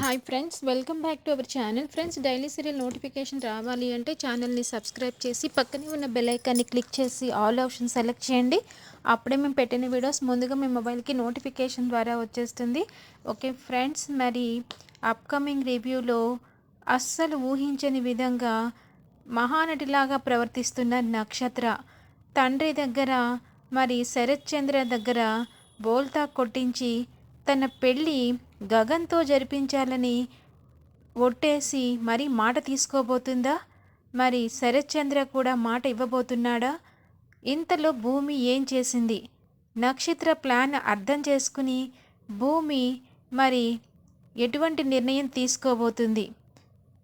Hi friends welcome back to our channel friends daily serial notification రావాలి అంటే ఛానల్ని subscribe చేసి పక్కనే ఉన్న బెల్ ఐకాన్ని క్లిక్ చేసి ఆల్ ఆప్షన్ సెలెక్ట్ చేయండి. అప్పుడే మేము పెట్టిన వీడియోస్ ముందుగా మీ మొబైల్కి నోటిఫికేషన్ ద్వారా వచ్చేస్తుంది. ఓకే ఫ్రెండ్స్ మరి అప్కమింగ్ రివ్యూలో అస్సలు ఊహించని విధంగా మహానటిలాగా ప్రవర్తిస్తున్న నక్షత్ర. తండ్రి దగ్గర మరి శరత్ చంద్ర దగ్గర బోల్తా కొట్టించి తన పెళ్ళి గగన్తో జరిపించాలని ఒట్టేసి మరి మాట తీసుకోబోతుందా? మరి శరత్చంద్ర కూడా మాట ఇవ్వబోతున్నాడా? ఇంతలో భూమి ఏం చేసింది? నక్షత్ర ప్లాన్ అర్థం చేసుకుని భూమి మరి ఎటువంటి నిర్ణయం తీసుకోబోతుంది?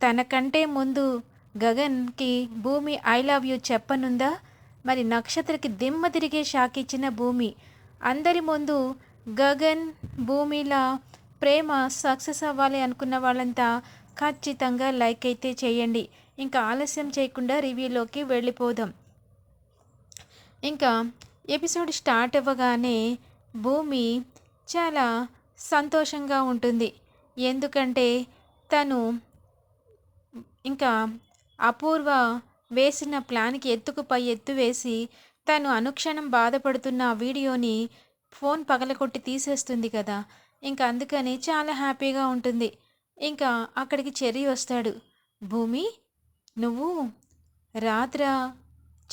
తనకంటే ముందు గగన్కి భూమి ఐ లవ్ యూ చెప్పనుందా? మరి నక్షత్రకి దిమ్మ తిరిగే షాక్ ఇచ్చిన భూమి. అందరి ముందు గగన్ భూమిలా ప్రేమ సక్సెస్ అవ్వాలి అనుకున్న వాళ్ళంతా ఖచ్చితంగా లైక్ అయితే చేయండి. ఇంకా ఆలస్యం చేయకుండా రివ్యూలోకి వెళ్ళిపోదాం. ఇంకా ఎపిసోడ్ స్టార్ట్ అవ్వగానే భూమి చాలా సంతోషంగా ఉంటుంది. ఎందుకంటే తను ఇంకా అపూర్వ వేసిన ప్లాన్కి ఎత్తుకుపై ఎత్తు వేసి తను అనుక్షణం బాధపడుతున్న ఆ వీడియోని ఫోన్ పగలకొట్టి తీసేస్తుంది కదా. ఇంకా అందుకని చాలా హ్యాపీగా ఉంటుంది. ఇంకా అక్కడికి చెర్రీ వస్తాడు. భూమి నువ్వు రాత్ర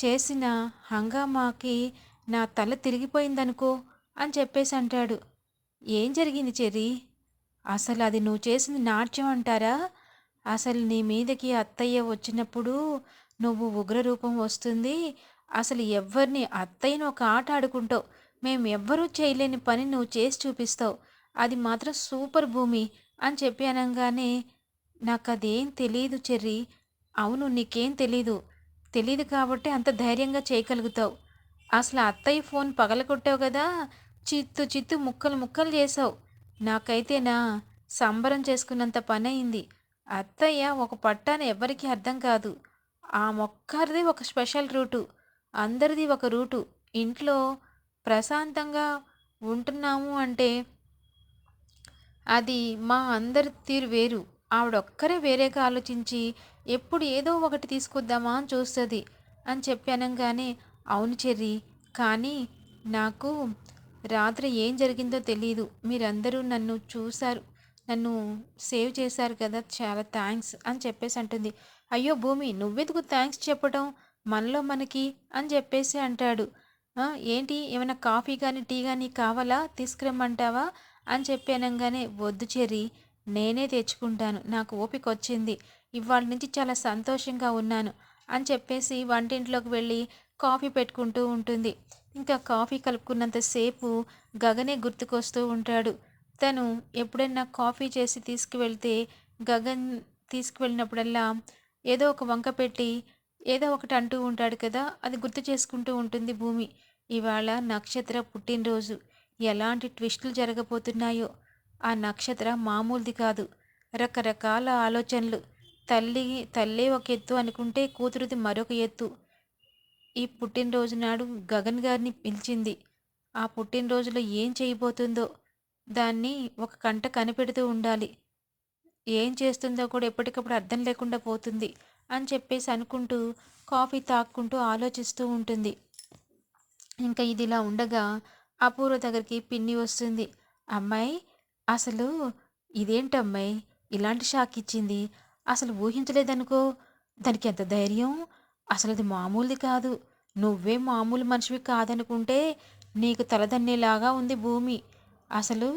చేసిన హంగామాకి నా తల తిరిగిపోయిందనుకో అని చెప్పేసి అంటాడు. ఏం జరిగింది చెర్రీ? అసలు అది నువ్వు చేసింది నాట్యం అంటారా? అసలు నీ మీదకి అత్తయ్య వచ్చినప్పుడు నువ్వు ఉగ్రరూపం వస్తుంది. అసలు ఎవరిని అత్తయ్యను ఒక ఆట ఆడుకుంటావు. మేము ఎవ్వరూ చేయలేని పని నువ్వు చేసి చూపిస్తావు. అది మాత్రం సూపర్ భూమి అని చెప్పి అనగానే నాకు అదేం తెలియదు చెర్రి. అవును నీకేం తెలీదు. తెలీదు కాబట్టి అంత ధైర్యంగా చేయగలుగుతావు. అసలు అత్తయ్య ఫోన్ పగలగొట్టావు కదా. చిత్తు చిత్తు ముక్కలు ముక్కలు చేసావు నాకైతే నా సంబరం చేసుకున్నంత పని అయింది అత్తయ్య ఒక పట్టాన ఎవరికీ అర్థం కాదు. ఆ మొక్కరిది ఒక స్పెషల్ రూటు. అందరిది ఒక రూటు. ఇంట్లో ప్రశాంతంగా ఉంటున్నాము అంటే అది మా అందరి తీరు వేరు. ఆవిడొక్కరే వేరేగా ఆలోచించి ఎప్పుడు ఏదో ఒకటి తీసుకొద్దామా అని చూస్తుంది అని చెప్పి అవును చెర్రి కానీ నాకు రాత్రి ఏం జరిగిందో తెలియదు మీరందరూ నన్ను చూశారు. నన్ను సేవ్ చేశారు కదా చాలా థ్యాంక్స్ అని చెప్పేసి అంటుంది. అయ్యో భూమి నువ్వెందుకు థ్యాంక్స్ చెప్పడం మనలో మనకి అని చెప్పేసి అంటాడు. ఏంటి? ఏమైనా కాఫీ కానీ టీ కానీ కావాలా? తీసుకురమ్మంటావా? అని చెప్పి అనగానే వద్దు చెర్రి నేనే తెచ్చుకుంటాను. నాకు ఓపిక వచ్చింది ఇవాళ నుంచి చాలా సంతోషంగా ఉన్నాను అని చెప్పేసి వంటింట్లోకి వెళ్ళి కాఫీ పెట్టుకుంటూ ఉంటుంది. ఇంకా కాఫీ కలుపుకున్నంతసేపు గగనే గుర్తుకొస్తూ ఉంటాడు. తను ఎప్పుడైనా కాఫీ చేసి తీసుకువెళ్తే గగన్ తీసుకువెళ్ళినప్పుడల్లా ఏదో ఒక వంక పెట్టి ఏదో ఒకటి అంటూ ఉంటాడు కదా అది గుర్తు చేసుకుంటూ ఉంటుంది భూమి. ఇవాళ నక్షత్ర పుట్టినరోజు. ఎలాంటి ట్విస్టులు జరగబోతున్నాయో ఆ నక్షత్ర మామూలుది కాదు. రకరకాల ఆలోచనలు. తల్లి తల్లే ఒక ఎత్తు అనుకుంటే కూతురుది మరొక ఎత్తు. ఈ పుట్టినరోజు నాడు గగన్ గారిని పిలిచింది. ఆ పుట్టినరోజులో ఏం చేయబోతుందో? దాన్ని ఒక కంట కనిపెడుతూ ఉండాలి. ఏం చేస్తుందో కూడా ఎప్పటికప్పుడు అర్థం లేకుండా పోతుంది అని చెప్పేసి అనుకుంటూ కాఫీ తాక్కుంటూ ఆలోచిస్తూ ఉంటుంది. ఇంకా ఇది ఇలా ఉండగా అపూర్వ దగ్గరికి పిన్ని వస్తుంది. అమ్మాయి అసలు ఇదేంటమ్మాయి ఇలాంటి షాక్ ఇచ్చింది. అసలు ఊహించలేదనుకో. దానికి ఎంత ధైర్యం? అసలు అది మామూలుది కాదు. నువ్వే మామూలు మనిషివి కాదనుకుంటే నీకు తలదన్నేలాగా ఉంది భూమి. అసలు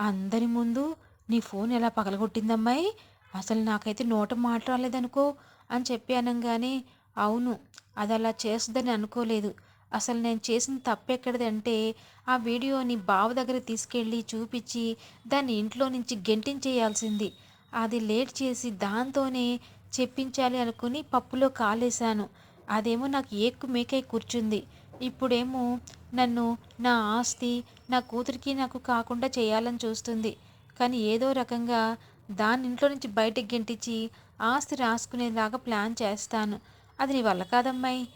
అందరి ముందు నీ ఫోన్ ఎలా పగలగొట్టిందమ్మాయి? అసలు నాకైతే నోట మాట్లాడలేదనుకో అని చెప్పి అనగానే అవును అది అలా చేస్తుందని అనుకోలేదు. అసలు నేను చేసిన తప్పెక్కడిది అంటే ఆ వీడియోని బావ దగ్గర తీసుకెళ్ళి చూపించి దాన్ని ఇంట్లో నుంచి గెంటించేయాల్సింది. అది లేట్ చేసి దాంతోనే చెప్పించాలి అనుకుని పప్పులో కాలేశాను. అదేమో నాకు ఏక్కు మేకై కూర్చుంది. ఇప్పుడేమో నన్ను నా ఆస్తి నా కూతురికి నాకు కాకుండా చేయాలని చూస్తుంది. కానీ ఏదో రకంగా దాని ఇంట్లో నుంచి బయటకు గెంటించి ఆస్తి రాసుకునేలాగా ప్లాన్ చేస్తాను. అది నీ వల్ల కాదమ్మాయి.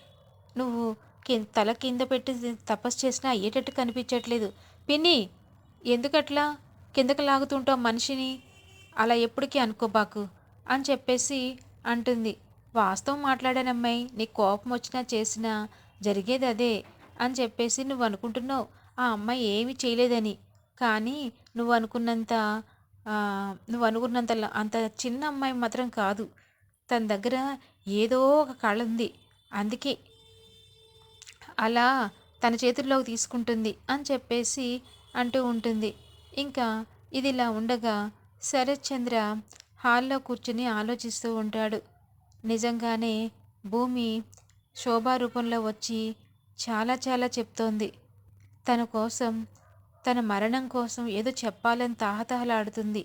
నువ్వు తల కింద పెట్టి తపస్సు చేసినా అయ్యేటట్టు కనిపించట్లేదు. పిన్ని ఎందుకట్లా? కిందకు లాగుతుంటాం మనిషిని? అలా ఎప్పటికీ అనుకోబాకు అని చెప్పేసి అంటుంది. వాస్తవం మాట్లాడానమ్మాయి నీకు కోపం వచ్చినా చేసినా జరిగేది అదే అని చెప్పేసి నువ్వు అనుకుంటున్నావు. ఆ అమ్మాయి ఏమి చేయలేదని. కానీ నువ్వు అనుకున్నంత నువ్వు అనుకున్నంత అంత చిన్న అమ్మాయి మాత్రం కాదు. తన దగ్గర ఏదో ఒక కళ ఉంది. అందుకే అలా తన చేతుల్లోకి తీసుకుంటుంది అని చెప్పేసి అంటూ ఉంటుంది. ఇంకా ఇది ఇలా ఉండగా శరత్చంద్ర హాల్లో కూర్చుని ఆలోచిస్తూ ఉంటాడు. నిజంగానే భూమి శోభారూపంలో వచ్చి చాలా చాలా చెప్తోంది. తన కోసం తన మరణం కోసం ఏదో చెప్పాలని తాహతహలాడుతుంది.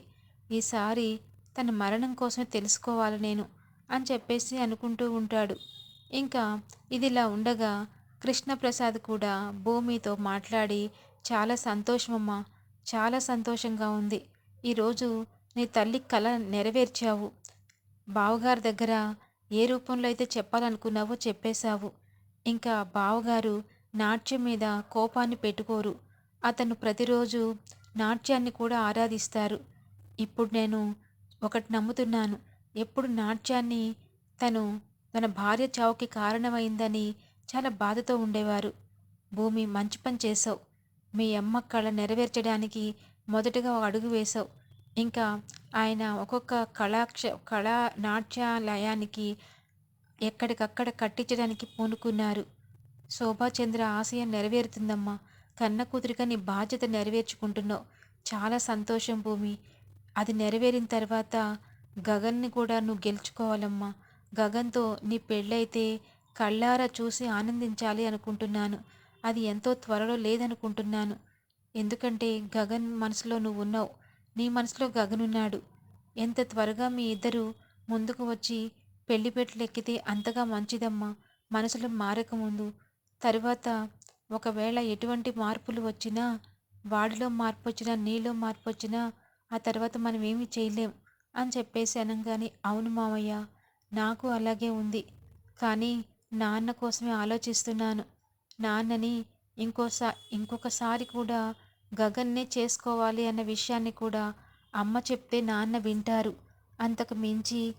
ఈసారి తన మరణం కోసమే తెలుసుకోవాలి నేను అని చెప్పేసి అనుకుంటూ ఉంటాడు. ఇంకా ఇదిలా ఉండగా కృష్ణప్రసాద్ కూడా భూమితో మాట్లాడి చాలా సంతోషమమ్మా చాలా సంతోషంగా ఉంది. ఈరోజు నీ తల్లి కళ నెరవేర్చావు. బావగారి దగ్గర ఏ రూపంలో అయితే చెప్పాలనుకున్నావో చెప్పేశావు. ఇంకా బావగారు నాట్యం మీద కోపాన్ని పెట్టుకోరు. అతను ప్రతిరోజు నాట్యాన్ని కూడా ఆరాధిస్తారు. ఇప్పుడు నేను ఒకటి నమ్ముతున్నాను. ఎప్పుడు నాట్యాన్ని తను తన భార్య చావుకి కారణమైందని చాలా బాధతో ఉండేవారు. భూమి మంచి పని చేసావు మీ అమ్మ కళ నెరవేర్చడానికి మొదటగా అడుగు వేశావు. ఇంకా ఆయన ఒక్కొక్క కళాక్ష కళా నాట్యాలయానికి ఎక్కడికక్కడ కట్టించడానికి పూనుకున్నారు. శోభాచంద్ర ఆశయం నెరవేరుతుందమ్మా. కన్న కూతురిగా నీ బాధ్యత నెరవేర్చుకుంటున్నావు. చాలా సంతోషం భూమి. అది నెరవేరిన తర్వాత గగన్ని కూడా నువ్వు గెలుచుకోవాలమ్మా. గగన్తో నీ పెళ్ళైతే కళ్ళారా చూసి ఆనందించాలి అనుకుంటున్నాను. అది ఎంతో త్వరలో లేదనుకుంటున్నాను. ఎందుకంటే గగన్ మనసులో నువ్వు ఉన్నావు నీ మనసులో గగన్ ఉన్నాడు. ఎంత త్వరగా మీ ఇద్దరు ముందుకు వచ్చి పెళ్ళి ఎక్కితే అంతగా మంచిదమ్మా. మనసులో మారకముందు తరువాత ఒకవేళ ఎటువంటి మార్పులు వచ్చినా వాడిలో మార్పు వచ్చినా నీలో మార్పు వచ్చినా ఆ తర్వాత మనం ఏమీ చేయలేం అని చెప్పేసి అనగానే అవును మామయ్య నాకు అలాగే ఉంది. కానీ నాన్న కోసమే ఆలోచిస్తున్నాను. నాన్నని ఇంకోసా ఇంకొకసారి కూడా గగన్నే చేసుకోవాలి అన్న విషయాన్ని కూడా అమ్మ చెప్తే నాన్న వింటారు. అంతకు మించి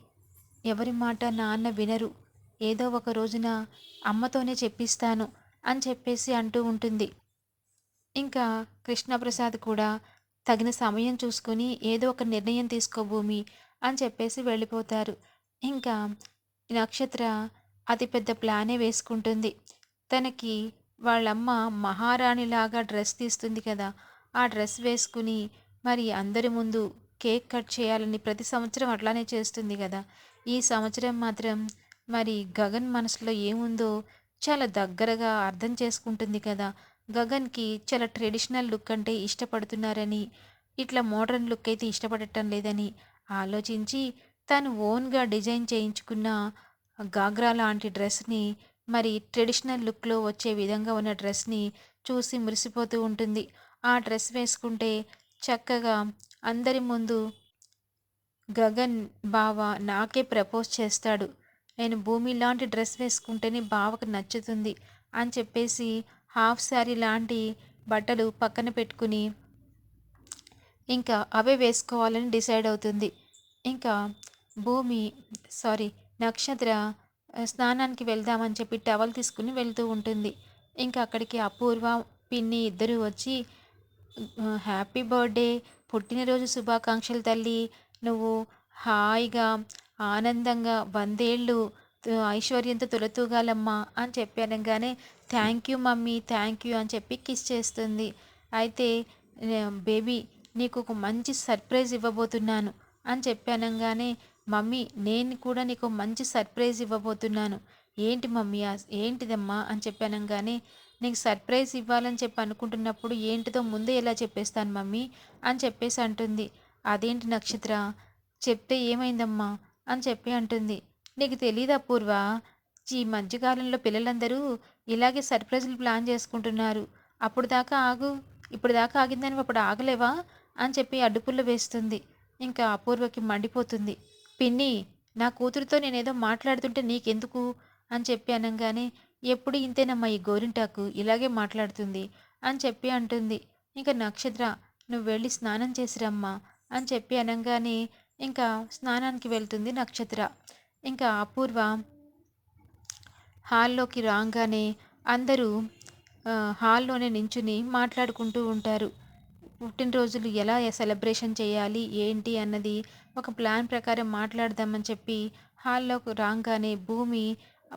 ఎవరి మాట నాన్న వినరు. ఏదో ఒక రోజున అమ్మతోనే చెప్పిస్తాను అని చెప్పేసి అంటూ ఉంటుంది. ఇంకా కృష్ణప్రసాద్ కూడా తగిన సమయం చూసుకుని ఏదో ఒక నిర్ణయం తీసుకో భూమి అని చెప్పేసి వెళ్ళిపోతారు. ఇంకా నక్షత్ర అతిపెద్ద ప్లానే వేసుకుంటుంది. తనకి వాళ్ళమ్మ మహారాణిలాగా డ్రెస్ తీస్తుంది కదా. ఆ డ్రెస్ వేసుకుని మరి అందరి ముందు కేక్ కట్ చేయాలని ప్రతి సంవత్సరం అట్లానే చేస్తుంది కదా. ఈ సంవత్సరం మాత్రం మరి గగన్ మనసులో ఏముందో చాలా దగ్గరగా అర్థం చేసుకుంటుంది కదా. గగన్కి చాలా ట్రెడిషనల్ లుక్ అంటే ఇష్టపడుతున్నారని ఇట్లా మోడర్న్ లుక్ అయితే ఇష్టపడటం లేదని ఆలోచించి తను ఓన్గా డిజైన్ చేయించుకున్న గాగ్రా లాంటి డ్రెస్ని మరి ట్రెడిషనల్ లుక్లో వచ్చే విధంగా ఉన్న డ్రెస్ని చూసి మురిసిపోతూ ఉంటుంది. ఆ డ్రెస్ వేసుకుంటే చక్కగా అందరి ముందు గగన్ బావ నాకే ప్రపోజ్ చేస్తాడు. నేను భూమి లాంటి డ్రెస్ వేసుకుంటేనే బావకు నచ్చుతుంది అని చెప్పేసి హాఫ్ శారీ లాంటి బట్టలు పక్కన పెట్టుకుని ఇంకా అవే వేసుకోవాలని డిసైడ్ అవుతుంది. ఇంకా భూమి సారీ నక్షత్ర స్నానానికి వెళ్దామని చెప్పి టవల్ తీసుకుని వెళ్తూ ఉంటుంది. ఇంకా అక్కడికి అపూర్వ పిన్ని ఇద్దరు వచ్చి హ్యాపీ బర్త్డే పుట్టినరోజు శుభాకాంక్షలు తల్లి నువ్వు హాయిగా ఆనందంగా వందేళ్ళు ఐశ్వర్యంతో తొలతూగాలమ్మా అని చెప్పి అనగానే thank you mummy thank you అని చెప్పి కిస్ చేస్తుంది. అయితే బేబీ నీకు ఒక మంచి సర్ప్రైజ్ ఇవ్వబోతున్నాను అని చెప్పి అనగానే మమ్మీ నేను కూడా నీకు మంచి సర్ప్రైజ్ ఇవ్వబోతున్నాను. ఏంటి మమ్మీ ఏంటిదమ్మా అని చెప్పి అనగానే నీకు సర్ప్రైజ్ ఇవ్వాలని చెప్పి అనుకుంటున్నప్పుడు ఏంటిదో ముందే ఎలా చెప్పేస్తాను మమ్మీ అని చెప్పేసి అంటుంది. అదేంటి నక్షత్ర చెప్తే ఏమైందమ్మా అని చెప్పి అంటుంది. నీకు తెలియదు అపూర్వ ఈ మధ్యకాలంలో పిల్లలందరూ ఇలాగే సర్ప్రైజ్లు ప్లాన్ చేసుకుంటున్నారు. అప్పుడు దాకా ఆగు ఇప్పుడు దాకా ఆగిందని అప్పుడు ఆగలేవా అని చెప్పి అడ్డుపుల్ల వేస్తుంది. ఇంకా అపూర్వకి మండిపోతుంది. పిన్ని నా కూతురుతో నేనేదో మాట్లాడుతుంటే నీకెందుకు? అని చెప్పి అనగానే ఎప్పుడు ఇంతేనమ్మా ఈ గోరింటాకు? ఇలాగే మాట్లాడుతుంది అని చెప్పి అంటుంది. ఇంకా నక్షత్ర నువ్వు వెళ్ళి స్నానం చేసిరమ్మా అని చెప్పి అనగానే ఇంకా స్నానానికి వెళ్తుంది నక్షత్ర. ఇంకా అపూర్వ హాల్లోకి రాగానే అందరూ హాల్లోనే నించుని మాట్లాడుకుంటూ ఉంటారు. పుట్టినరోజులు ఎలా సెలబ్రేషన్ చేయాలి ఏంటి అన్నది ఒక ప్లాన్ ప్రకారం మాట్లాడదామని చెప్పి హాల్లోకి రాగానే భూమి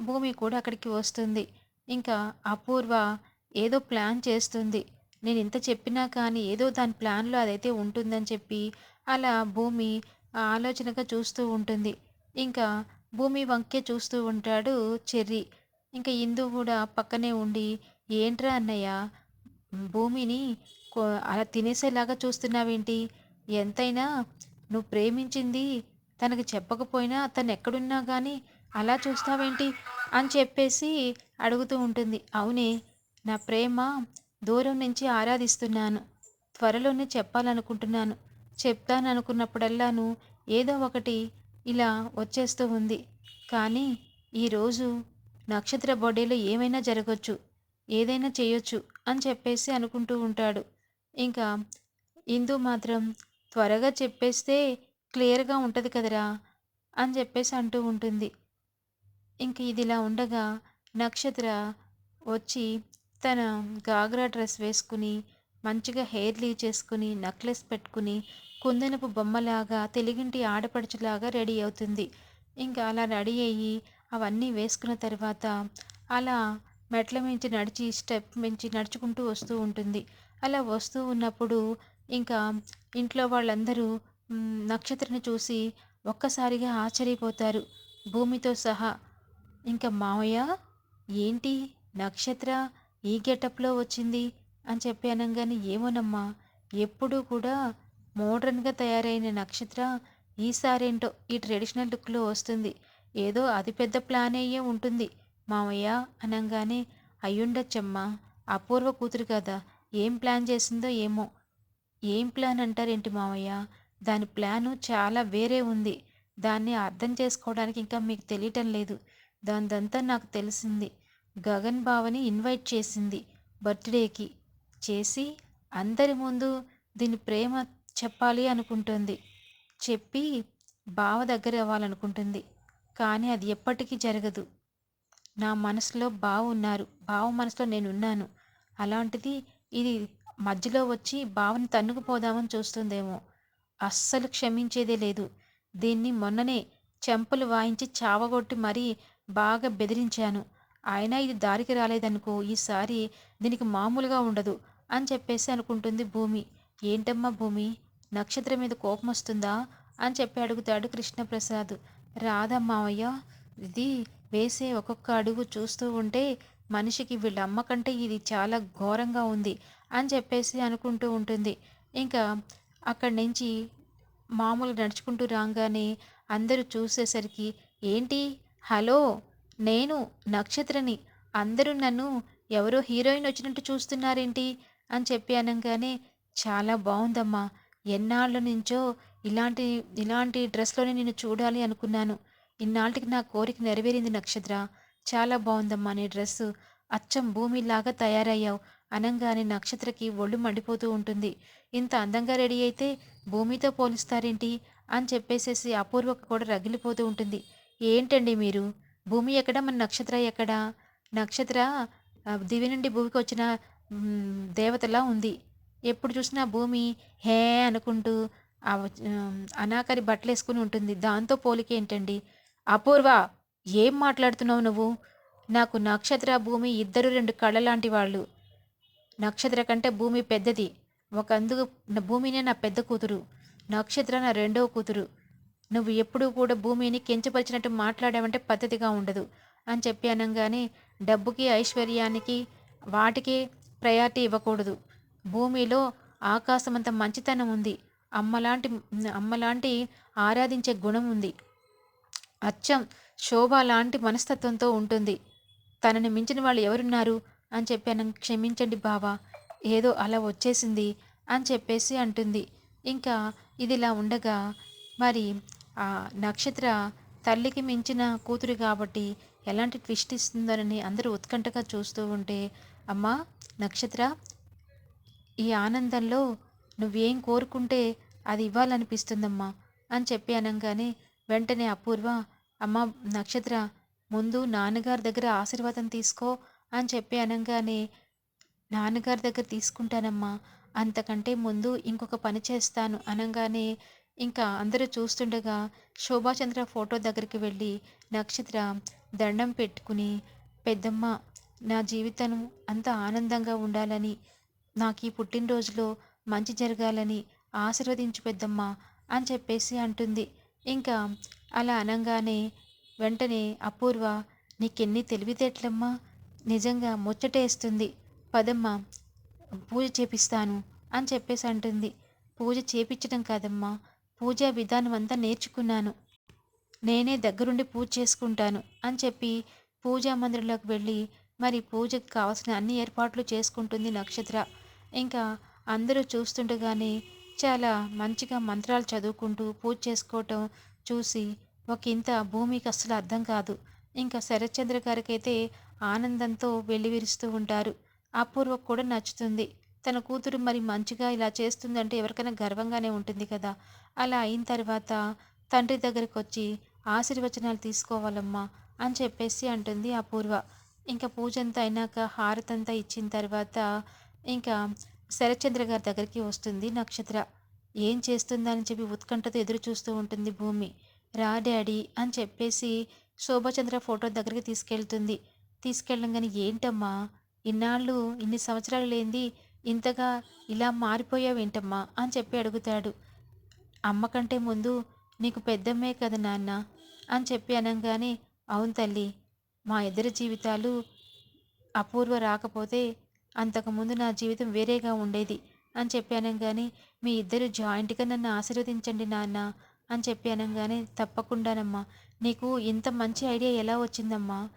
భూమి కూడా అక్కడికి వస్తుంది. ఇంకా అపూర్వ ఏదో ప్లాన్ చేస్తుంది. నేను ఇంత చెప్పినా కానీ ఏదో దాని ప్లాన్లో అదైతే ఉంటుందని చెప్పి అలా భూమి ఆలోచనగా చూస్తూ ఉంటుంది. ఇంకా భూమి వంకే చూస్తూ ఉంటాడు చెర్రి. ఇంకా ఇందు కూడా పక్కనే ఉండి ఏంట్రా అన్నయ్య భూమిని అలా తినేసేలాగా చూస్తున్నావేంటి? ఎంతైనా నువ్వు ప్రేమించింది తనకు చెప్పకపోయినా తను ఎక్కడున్నా కానీ అలా చూస్తావేంటి అని చెప్పేసి అడుగుతూ ఉంటుంది. అవునే నా ప్రేమ దూరం నుంచి ఆరాధిస్తున్నాను. త్వరలోనే చెప్పాలనుకుంటున్నాను. చెప్తాను అనుకున్నప్పుడల్లాను ఏదో ఒకటి ఇలా వచ్చేస్తూ ఉంది. కానీ ఈరోజు నక్షత్ర బాడీలో ఏమైనా జరగచ్చు ఏదైనా చేయొచ్చు అని చెప్పేసి అనుకుంటూ ఉంటాడు. ఇంకా ఇందు మాత్రం త్వరగా చెప్పేస్తే క్లియర్గా ఉంటుంది కదరా అని చెప్పేసి అంటూ ఉంటుంది. ఇంక ఇదిలా ఉండగా నక్షత్ర వచ్చి తన గాగ్రా డ్రెస్ వేసుకుని మంచిగా హెయిర్ లీవ్ చేసుకుని నెక్లెస్ పెట్టుకుని కుందనపు బొమ్మలాగా తెలుగింటి ఆడపడుచులాగా రెడీ అవుతుంది. ఇంకా అలా రెడీ అయ్యి అవన్నీ వేసుకున్న తర్వాత అలా మెట్ల మించి నడిచి స్టెప్ మించి నడుచుకుంటూ వస్తూ ఉంటుంది. అలా వస్తూ ఉన్నప్పుడు ఇంకా ఇంట్లో వాళ్ళందరూ నక్షత్రని చూసి ఒక్కసారిగా ఆశ్చర్యపోతారు. భూమితో సహా. ఇంకా మావయ్య ఏంటి నక్షత్ర ఈ గెటప్లో వచ్చింది? అని చెప్పి అనగానే ఏమోనమ్మా ఎప్పుడూ కూడా మోడ్రన్గా తయారైన నక్షత్ర ఈసారేంటో ఈ ట్రెడిషనల్ లుక్లో వస్తుంది. ఏదో అది పెద్ద ప్లాన్ అయ్యే ఉంటుంది. మామయ్య అనగానే అయ్యుండొచ్చమ్మా అపూర్వ కూతురు కదా ఏం ప్లాన్ చేసిందో ఏమో. ఏం ప్లాన్ అంటారేంటి మామయ్య దాని ప్లాను చాలా వేరే ఉంది. దాన్ని అర్థం చేసుకోవడానికి ఇంకా మీకు తెలియటం లేదు. దానిదంతా నాకు తెలిసింది. గగన్ బావని ఇన్వైట్ చేసింది బర్త్డేకి. చేసి అందరి ముందు దీని ప్రేమ చెప్పాలి అనుకుంటుంది. చెప్పి బావ దగ్గర అవ్వాలనుకుంటుంది. కానీ అది ఎప్పటికీ జరగదు. నా మనసులో బావ ఉన్నారు బావ మనసులో నేనున్నాను. అలాంటిది ఇది మధ్యలో వచ్చి బావని తన్నుకుపోదామని చూస్తుందేమో. అస్సలు క్షమించేదే లేదు. దీన్ని మొన్ననే చెంపలు వాయించి చావగొట్టి మరీ బాగా బెదిరించాను. అయినా ఇది దారికి రాలేదనుకో ఈసారి దీనికి మామూలుగా ఉండదు అని చెప్పేసి అనుకుంటుంది భూమి. ఏంటమ్మా భూమి? నక్షత్రం మీద కోపం వస్తుందా? అని చెప్పి అడుగుతాడు కృష్ణప్రసాద్. రాదమ్మావయ్య ఇది వేసే ఒక్కొక్క అడుగు చూస్తూ ఉంటే మనిషికి వీళ్ళమ్మ కంటే ఇది చాలా ఘోరంగా ఉంది. అని చెప్పేసి అనుకుంటూ ఉంటుంది. ఇంకా అక్కడి నుంచి మామూలు నడుచుకుంటూ రాగానే అందరూ చూసేసరికి ఏంటి? హలో? నేను నక్షత్రని. అందరూ నన్ను ఎవరో హీరోయిన్ వచ్చినట్టు చూస్తున్నారేంటి? అని చెప్పి అనగానే చాలా బాగుందమ్మా ఎన్నాళ్ళ నుంచో ఇలాంటి ఇలాంటి డ్రెస్లోనే నేను చూడాలి అనుకున్నాను. ఇన్నాళ్ళకి నా కోరిక నెరవేరింది నక్షత్ర. చాలా బాగుందమ్మా నీ డ్రెస్సు. అచ్చం భూమిలాగా తయారయ్యావు. అనంగానే నక్షత్రకి ఒళ్ళు మండిపోతూ ఉంటుంది. ఇంత అందంగా రెడీ అయితే భూమితో పోలుస్తారేంటి? అని చెప్పేసేసి అపూర్వకు కూడా రగిలిపోతూ ఉంటుంది. ఏంటండి మీరు? భూమి ఎక్కడ? మన నక్షత్ర ఎక్కడ? నక్షత్ర దివి నుండి భూమికి వచ్చిన దేవతలా ఉంది. ఎప్పుడు చూసినా భూమి హే అనుకుంటూ అనాకరి బట్టలు వేసుకుని ఉంటుంది. దాంతో పోలిక ఏంటండి? అపూర్వ ఏం మాట్లాడుతున్నావు నువ్వు? నాకు నక్షత్ర భూమి ఇద్దరు రెండు కళ్ళ లాంటి వాళ్ళు. నక్షత్ర కంటే భూమి పెద్దది. ఒకందుకు భూమినే నా పెద్ద కూతురు. నక్షత్ర నా రెండవ కూతురు. నువ్వు ఎప్పుడూ కూడా భూమిని కించపరిచినట్టు మాట్లాడావంటే పద్ధతిగా ఉండదు అని చెప్పి అనగానే డబ్బుకి ఐశ్వర్యానికి వాటికి ప్రయారిటీ ఇవ్వకూడదు. భూమిలో ఆకాశమంత మంచితనం ఉంది. అమ్మలాంటి అమ్మలాంటి ఆరాధించే గుణం ఉంది. అచ్చం శోభ లాంటి మనస్తత్వంతో ఉంటుంది. తనని మించిన వాళ్ళు ఎవరున్నారు? అని చెప్పాను క్షమించండి బావా ఏదో అలా వచ్చేసింది అని చెప్పేసి అంటుంది. ఇంకా ఇదిలా ఉండగా మరి ఆ నక్షత్ర తల్లికి మించిన కూతురు కాబట్టి ఎలాంటి ట్విస్ట్ ఇస్తుందోనని అందరూ ఉత్కంఠగా చూస్తూ ఉంటే అమ్మా నక్షత్ర ఈ ఆనందంలో నువ్వేం కోరుకుంటే అది ఇవ్వాలనిపిస్తుందమ్మా అని చెప్పి అనగానే వెంటనే అపూర్వ అమ్మ నక్షత్ర ముందు నాన్నగారి దగ్గర ఆశీర్వాదం తీసుకో అని చెప్పి అనగానే నాన్నగారి దగ్గర తీసుకుంటానమ్మా. అంతకంటే ముందు ఇంకొక పని చేస్తాను. అనగానే ఇంకా అందరూ చూస్తుండగా శోభాచంద్ర ఫోటో దగ్గరికి వెళ్ళి నక్షత్ర దండం పెట్టుకుని పెద్దమ్మ నా జీవితం అంత ఆనందంగా ఉండాలని నాకు ఈ పుట్టినరోజులో మంచి జరగాలని ఆశీర్వదించు పెద్దమ్మ అని చెప్పేసి అంటుంది. ఇంకా అలా అనగానే వెంటనే అపూర్వ నీకెన్ని తెలివితేటలమ్మా. నిజంగా ముచ్చటేస్తుంది. పదమ్మ పూజ చేపిస్తాను అని చెప్పేసి అంటుంది. పూజ చేపించడం కాదమ్మా పూజా విధానం అంతా నేర్చుకున్నాను. నేనే దగ్గరుండి పూజ చేసుకుంటాను అని చెప్పి పూజా మందిరంలోకి వెళ్ళి మరి పూజకు కావాల్సిన అన్ని ఏర్పాట్లు చేసుకుంటుంది నక్షత్ర. ఇంకా అందరూ చూస్తుండగానే చాలా మంచిగా మంత్రాలు చదువుకుంటూ పూజ చేసుకోవటం చూసి ఒక ఇంత భూమికి అస్సలు అర్థం కాదు. ఇంకా శరత్చంద్ర గారికి అయితే ఆనందంతో వెల్లివిరుస్తూ ఉంటారు. అపూర్వ కూడా నచ్చుతుంది. తన కూతురు మరి మంచిగా ఇలా చేస్తుందంటే ఎవరికైనా గర్వంగానే ఉంటుంది కదా. అలా అయిన తర్వాత తండ్రి దగ్గరికి వచ్చి ఆశీర్వచనాలు తీసుకోవాలమ్మా అని చెప్పేసి అంటుంది అపూర్వ. ఇంకా పూజ అంతా అయినాక హారతంతా ఇచ్చిన తర్వాత ఇంకా శరత్చంద్ర గారి దగ్గరికి వస్తుంది నక్షత్ర. ఏం చేస్తుందని చెప్పి ఉత్కంఠతో ఎదురు చూస్తూ ఉంటుంది భూమి. రా డాడీ అని చెప్పేసి శోభచంద్ర ఫోటో దగ్గరికి తీసుకెళ్తుంది. తీసుకెళ్ళంగాని ఏంటమ్మా? ఇన్నాళ్ళు ఇన్ని సంవత్సరాలు లేనిది ఇంతగా ఇలా మారిపోయావేంటమ్మా? అని చెప్పి అడుగుతాడు. అమ్మ కంటే ముందు నీకు పెద్దమ్మే కదా నాన్న? అని చెప్పి అనగానే అవును తల్లి మా ఇద్దరి జీవితాలు అపూర్వ రాకపోతే అంతకుముందు నా జీవితం వేరేగా ఉండేది. అని చెప్పి అనగానే మీ ఇద్దరు జాయింట్గా నన్ను ఆశీర్వదించండి నాన్న. అని చెప్పి అనగానే తప్పకుండానమ్మా నీకు ఇంత మంచి ఐడియా ఎలా వచ్చిందమ్మా?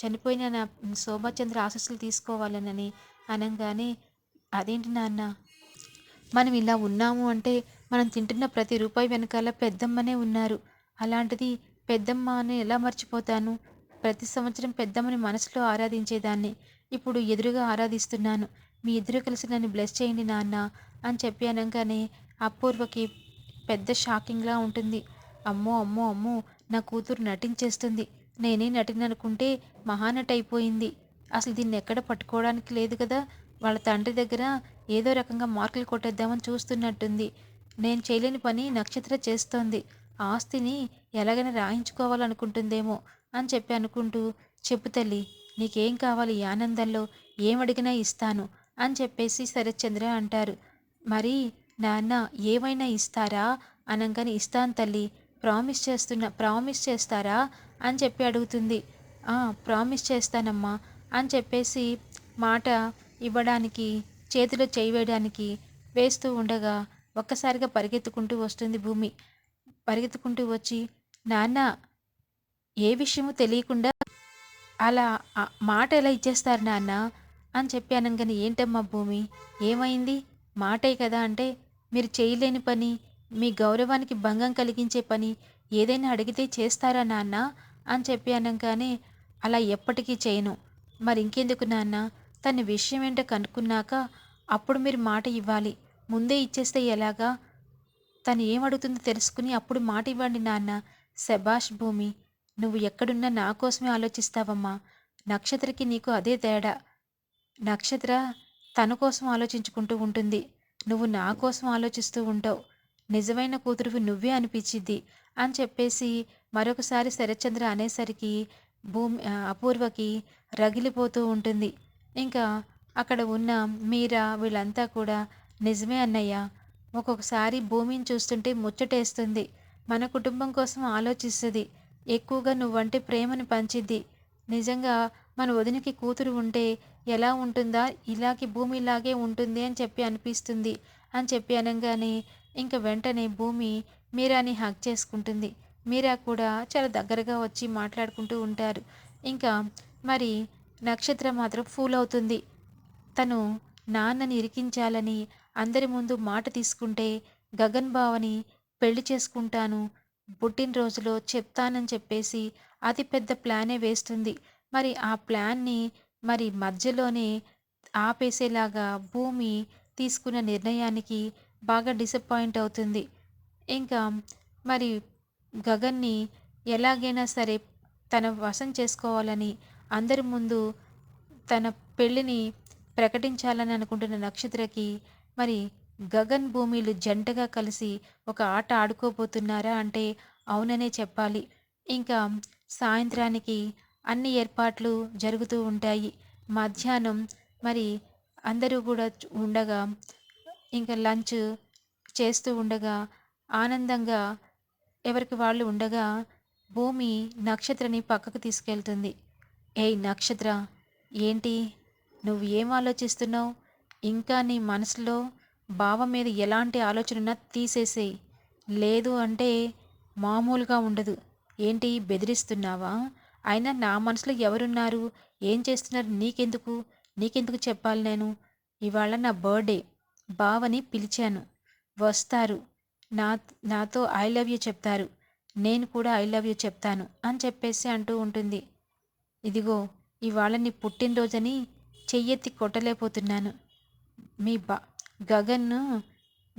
చనిపోయిన నా శోభాచంద్ర ఆశస్సులు తీసుకోవాలనని అనగానే అదేంటి నాన్న? మనం ఇలా ఉన్నాము అంటే మనం తింటున్న ప్రతి రూపాయి వెనకాల పెద్దమ్మనే ఉన్నారు. అలాంటిది పెద్దమ్మ అని ఎలా మర్చిపోతాను? ప్రతి సంవత్సరం పెద్దమ్మని మనసులో ఆరాధించేదాన్ని. ఇప్పుడు ఎదురుగా ఆరాధిస్తున్నాను. మీ ఇద్దరు కలిసి నన్ను బ్లెస్ చేయండి నాన్న అని చెప్పి అనగానే అపూర్వకి పెద్ద షాకింగ్లా ఉంటుంది. అమ్మో అమ్మో అమ్మో నా కూతురు నటించేస్తుంది. నేనే నటిని అనుకుంటే మహానటి అయిపోయింది అసలు దీన్ని ఎక్కడ పట్టుకోవడానికి లేదు కదా. వాళ్ళ తండ్రి దగ్గర ఏదో రకంగా మార్కులు కొట్టేద్దామని చూస్తున్నట్టుంది. నేను చేయలేని పని నక్షత్ర చేస్తోంది. ఆస్తిని ఎలాగైనా రాయించుకోవాలనుకుంటుందేమో అని చెప్పి అనుకుంటూ చెప్పు తల్లి నీకేం కావాలి ఈ ఆనందంలో? ఏమడిగినా ఇస్తాను అని చెప్పేసి శరత్చంద్ర అంటారు. మరి నాన్న ఏమైనా ఇస్తారా? అనగానే ఇస్తాను తల్లి ప్రామిస్ చేస్తున్నా ప్రామిస్ చేస్తారా? అని చెప్పి అడుగుతుంది. ప్రామిస్ చేస్తానమ్మా అని చెప్పేసి మాట ఇవ్వడానికి చేతిలో చేయి వేయడానికి వేస్తూ ఉండగా ఒక్కసారిగా పరిగెత్తుకుంటూ వస్తుంది భూమి. పరిగెత్తుకుంటూ వచ్చి నాన్న ఏ విషయము తెలియకుండా అలా మాట ఎలా ఇచ్చేస్తారు నాన్న? అని చెప్పి అనగానే ఏంటమ్మా భూమి ఏమైంది? మాటే కదా అంటే మీరు చేయలేని పని మీ గౌరవానికి భంగం కలిగించే పని ఏదైనా అడిగితే చేస్తారా నాన్న? అని చెప్పి అనగానే అలా ఎప్పటికీ చేయను. మరి ఇంకెందుకు నాన్న? తన విషయం ఏంటో కనుక్కున్నాక అప్పుడు మీరు మాట ఇవ్వాలి. ముందే ఇచ్చేస్తే ఎలాగా తను ఏమడుగుతుందో తెలుసుకుని అప్పుడు మాట ఇవ్వండి నాన్న. శబాష్ భూమి నువ్వు ఎక్కడున్నా నా కోసమే ఆలోచిస్తావమ్మా. నక్షత్రకి నీకు అదే తేడా. నక్షత్ర తన కోసం ఆలోచించుకుంటూ ఉంటుంది. నువ్వు నా కోసం ఆలోచిస్తూ ఉంటావు. నిజమైన కూతురువి నువ్వే అనిపించిద్ది అని చెప్పేసి మరొకసారి శరత్చంద్ర అనేసరికి భూమి అపూర్వకి రగిలిపోతూ ఉంటుంది. ఇంకా అక్కడ ఉన్న మీరా వీళ్ళంతా కూడా నిజమే అన్నయ్య ఒక్కొక్కసారి భూమిని చూస్తుంటే ముచ్చటేస్తుంది. మన కుటుంబం కోసం ఆలోచిస్తుంది. ఎక్కువగా నువ్వంటే ప్రేమను పంచిద్ది. నిజంగా మన వదినకి కూతురు ఉంటే ఎలా ఉంటుందా? ఇలాగే భూమి ఇలాగే ఉంటుంది అని చెప్పి అనిపిస్తుంది. అని చెప్పి అనగానే ఇంక వెంటనే భూమి మీరాని హక్ చేసుకుంటుంది. మీరా కూడా చాలా దగ్గరగా వచ్చి మాట్లాడుకుంటూ ఉంటారు. ఇంకా మరి నక్షత్రం మాత్రం ఫూల్ అవుతుంది. తను నాన్నని ఇరికించాలని అందరి ముందు మాట తీసుకుంటే గగన్ బావని పెళ్ళి చేసుకుంటాను పుట్టినరోజులో చెప్తానని చెప్పేసి అతిపెద్ద ప్లానే వేస్తుంది. మరి ఆ ప్లాన్ని మరి మధ్యలోనే ఆపేసేలాగా భూమి తీసుకున్న నిర్ణయానికి బాగా డిసప్పాయింట్ అవుతుంది. ఇంకా మరి గగన్ని ఎలాగైనా సరే తన వశం చేసుకోవాలని అందరి ముందు తన పెళ్ళిని ప్రకటించాలని అనుకుంటున్న నక్షత్రకి మరి గగన్ భూమిలు జంటగా కలిసి ఒక ఆట ఆడుకోబోతున్నారా అంటే అవుననే చెప్పాలి. ఇంకా సాయంత్రానికి అన్ని ఏర్పాట్లు జరుగుతూ ఉంటాయి. మధ్యాహ్నం మరి అందరూ కూడా ఉండగా ఇంకా లంచ్ చేస్తూ ఉండగా ఆనందంగా ఎవరికి వాళ్ళు ఉండగా భూమి నక్షత్రని పక్కకు తీసుకెళ్తుంది. ఏయ్ నక్షత్ర ఏంటి? నువ్వు ఏం ఆలోచిస్తున్నావు? ఇంకా నీ మనసులో భావం మీద ఎలాంటి ఆలోచన తీసేసేయి. లేదు అంటే మామూలుగా ఉండదు. ఏంటి బెదిరిస్తున్నావా? అయినా నా మనసులో ఎవరున్నారు? ఏం చేస్తున్నారు? నీకెందుకు? నీకెందుకు చెప్పాలి నేను? ఇవాళ నా బర్త్డే. బావని పిలిచాను. వస్తారు. నా నాతో ఐ లవ్ యూ చెప్తారు. నేను కూడా ఐ లవ్ యూ చెప్తాను అని చెప్పేసి అంటూ ఉంటుంది. ఇదిగో ఇవాళ నీ పుట్టినరోజని చెయ్యెత్తి కొట్టలేకపోతున్నాను. మీ బా గగన్ను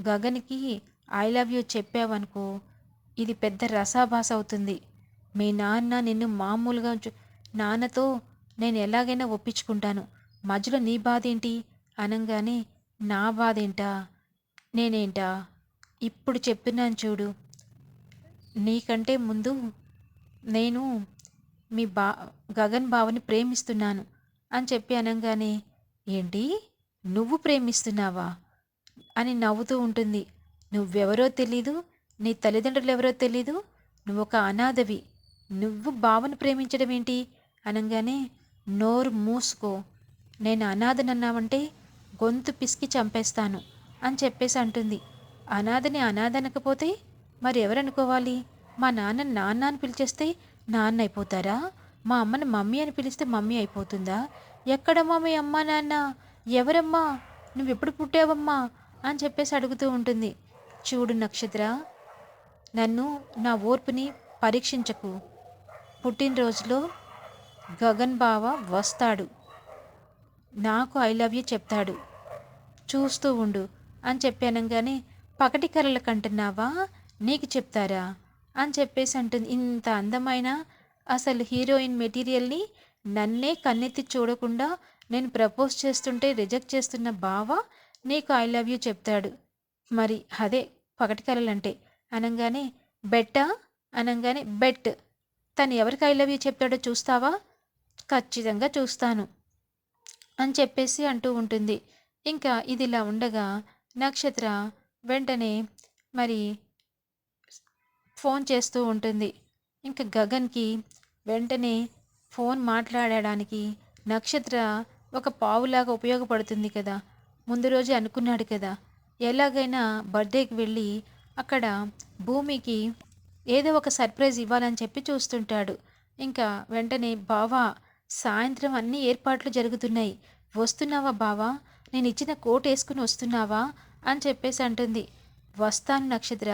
గగన్కి ఐ లవ్ యూ చెప్పావనుకో ఇది పెద్ద రసాభాస అవుతుంది. మీ నాన్న నిన్ను మామూలుగా నాన్నతో నేను ఎలాగైనా ఒప్పించుకుంటాను. మధ్యలో నీ బాధ ఏంటి అనగానే నా బాధ ఏంటా నేనేంటా? ఇప్పుడు చెప్తున్నాను చూడు. నీకంటే ముందు నేను మీ బా గగన్ బావని ప్రేమిస్తున్నాను అని చెప్పి అనగానే ఏంటి? నువ్వు ప్రేమిస్తున్నావా? అని నవ్వుతూ ఉంటుంది. నువ్వెవరో తెలీదు? నీ తల్లిదండ్రులు ఎవరో తెలీదు? నువ్వు ఒక అనాథవి. నువ్వు బావను ప్రేమించడం ఏంటి అనగానే నోరు మూసుకో. నేను అనాథనన్నావంటే గొంతు పిసికి చంపేస్తాను అని చెప్పేసి అంటుంది. అనాథని అనాథ అనకపోతే మరి ఎవరనుకోవాలి మా నాన్న నాన్న అని పిలిచేస్తే నాన్న అయిపోతారా మా అమ్మని మమ్మీ అని పిలిస్తే మమ్మీ అయిపోతుందా? ఎక్కడమ్మా మీ అమ్మ నాన్న? ఎవరమ్మా? నువ్వు ఎప్పుడు పుట్టావమ్మా? అని చెప్పేసి అడుగుతూ ఉంటుంది. చూడు నక్షత్ర నన్ను నా ఓర్పుని పరీక్షించకు. పుట్టినరోజులో గగన్ బావ వస్తాడు. నాకు ఐ లవ్ యూ చెప్తాడు. చూస్తూ ఉండు అని చెప్పానంగానే పకటి కర్రలు కంటున్నావా? నీకు చెప్తారా? అని చెప్పేసి అంటుంది. ఇంత అందమైన అసలు హీరోయిన్ మెటీరియల్ని నన్నే కన్నెత్తి చూడకుండా నేను ప్రపోజ్ చేస్తుంటే రిజెక్ట్ చేస్తున్న బావ? నీకు ఐ లవ్ యూ చెప్తాడు. మరి అదే పకటి కలలంటే అనగానే బెట్టా? అనగానే బెట్ తను ఎవరికి ఐ లవ్ యూ చెప్తాడో చూస్తావా? ఖచ్చితంగా చూస్తాను. అని చెప్పేసి అంటూ ఉంటుంది. ఇంకా ఇదిలా ఉండగా నక్షత్ర వెంటనే మరి ఫోన్ చేస్తూ ఉంటుంది. ఇంకా గగన్కి వెంటనే ఫోన్ మాట్లాడడానికి నక్షత్ర ఒక పావులాగా ఉపయోగపడుతుంది కదా. ముందు రోజే అనుకున్నాడు కదా. ఎలాగైనా బర్త్డేకి వెళ్ళి అక్కడ భూమికి ఏదో ఒక సర్ప్రైజ్ ఇవ్వాలని చెప్పి చూస్తుంటాడు. ఇంకా వెంటనే బావా సాయంత్రం అన్ని ఏర్పాట్లు జరుగుతున్నాయి. వస్తున్నావా బావా? నేను ఇచ్చిన కోట్ వేసుకుని వస్తున్నావా? అని చెప్పేసి అంటుంది. వస్తాను నక్షత్ర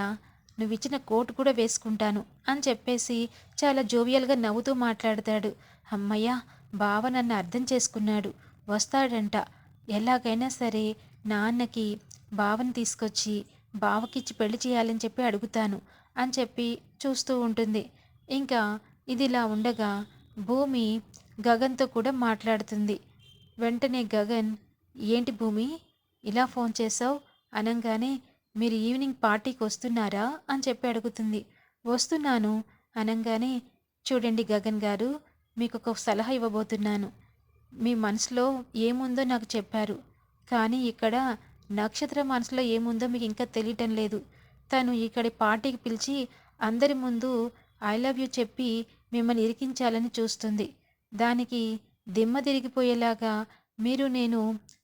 నువ్వు ఇచ్చిన కోట్ కూడా వేసుకుంటాను అని చెప్పేసి చాలా జోవియల్గా నవ్వుతూ మాట్లాడతాడు. అమ్మయ్య బావ నన్ను అర్థం చేసుకున్నాడు. వస్తాడంట. ఎలాగైనా సరే నాన్నకి బావని తీసుకొచ్చి బావకిచ్చి పెళ్ళి చేయాలని చెప్పి అడుగుతాను అని చెప్పి చూస్తూ ఉంటుంది. ఇంకా ఇదిలా ఉండగా భూమి గగన్తో కూడా మాట్లాడుతుంది. వెంటనే గగన్ ఏంటి భూమి? ఇలా ఫోన్ చేసావు? అనగానే మీరు ఈవినింగ్ పార్టీకి వస్తున్నారా? అని చెప్పి అడుగుతుంది. వస్తున్నాను అనగానే చూడండి గగన్ గారు మీకు ఒక సలహా ఇవ్వబోతున్నాను. మీ మనసులో ఏముందో నాకు చెప్పారు. కానీ ఇక్కడ నక్షత్ర మనసులో ఏముందో మీకు ఇంకా తెలియటం లేదు. తను ఇక్కడి పార్టీకి పిలిచి అందరి ముందు ఐ లవ్ యూ చెప్పి మిమ్మల్ని ఇరికించాలని చూస్తుంది. దానికి దిమ్మ తిరిగిపోయేలాగా మీరు నేను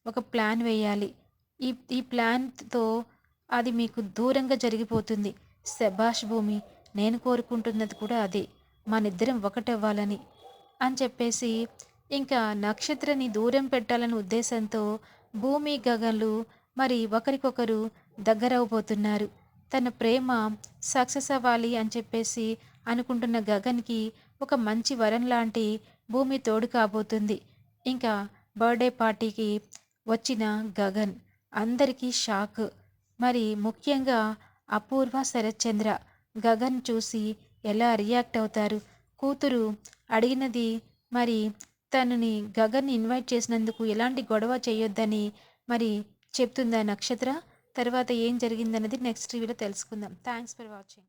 ఒక ప్లాన్ వేయాలి. ఈ ఈ ప్లాన్తో అది మీకు దూరంగా జరిగిపోతుంది. శభాష్ భూమి నేను కోరుకుంటున్నది కూడా అదే. మనిద్దరం ఒకటవ్వాలని అని చెప్పేసి ఇంకా నక్షత్రని దూరం పెట్టాలనే ఉద్దేశంతో భూమి గగన్లు మరి ఒకరికొకరు దగ్గరవబోతున్నారు తన ప్రేమ సక్సెస్ అవ్వాలి అని చెప్పేసి అనుకుంటున్న గగన్కి ఒక మంచి వరం లాంటి భూమి తోడు కాబోతుంది. ఇంకా బర్త్డే పార్టీకి వచ్చిన గగన్ అందరికీ షాక్. మరి ముఖ్యంగా అపూర్వ శరత్చంద్ర గగన్ చూసి ఎలా రియాక్ట్ అవుతారు? కూతురు అడిగినది మరి తనని గగన్ ఇన్వైట్ చేసినందుకు ఎలాంటి గొడవ చేయొద్దని మరి చెప్తుందా నక్షత్ర? తర్వాత ఏం జరిగిందన్నది నెక్స్ట్ రివ్యూలో తెలుసుకుందాం. Thanks for watching.